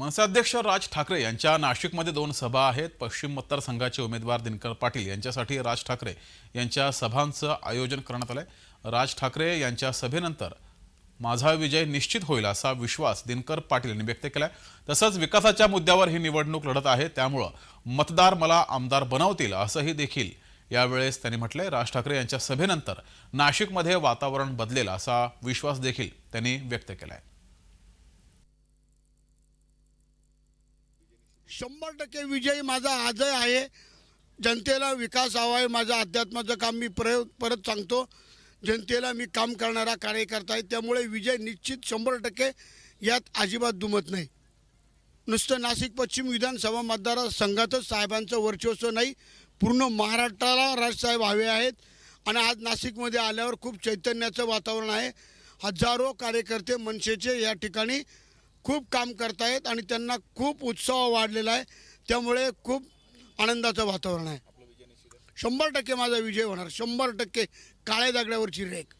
मनसे अध्यक्ष राज ठाकरे यांच्या नाशिकमध्ये दोन सभा आहेत. पश्चिम मतदारसंघाचे उमेदवार दिनकर पाटील यांच्यासाठी राज ठाकरे यांच्या सभांचं आयोजन करण्यात आलंय. राज ठाकरे यांच्या सभेनंतर माझा विजय निश्चित होईल असा विश्वास दिनकर पाटील यांनी व्यक्त केलाय. तसंच विकासाच्या मुद्द्यावर ही निवडणूक लढत आहे. त्यामुळं मतदार मला आमदार बनवतील असंही देखील यावेळेस त्यांनी म्हटलंय. राज ठाकरे यांच्या सभेनंतर नाशिकमध्ये वातावरण बदलेल असा विश्वास देखील त्यांनी व्यक्त केला आहे शंभर टक्के विजय माझा आजही आहे. जनतेला विकास हवा आहे. माझं अध्यात्माचं काम मी पर परत सांगतो. जनतेला मी काम करणारा कार्यकर्ता आहे. त्यामुळे विजय निश्चित शंभर टक्के यात अजिबात दुमत नाही. नुसतं नाशिक पश्चिम विधानसभा मतदारसंघातच साहेबांचं वर्चस्व नाही. पूर्ण महाराष्ट्राला राजसाहेब हवे आहेत. आणि आज नाशिकमध्ये आल्यावर खूप चैतन्याचं वातावरण आहे. हजारो कार्यकर्ते मनसेचे या ठिकाणी खूप काम करतायत आणि त्यांना खूप उत्साह वाढलेला आहे. त्यामुळे खूप आनंदाचं वातावरण आहे. शंभर टक्के माझा विजय होणार. शंभर टक्के काळ्या दागड्यावरची रेख.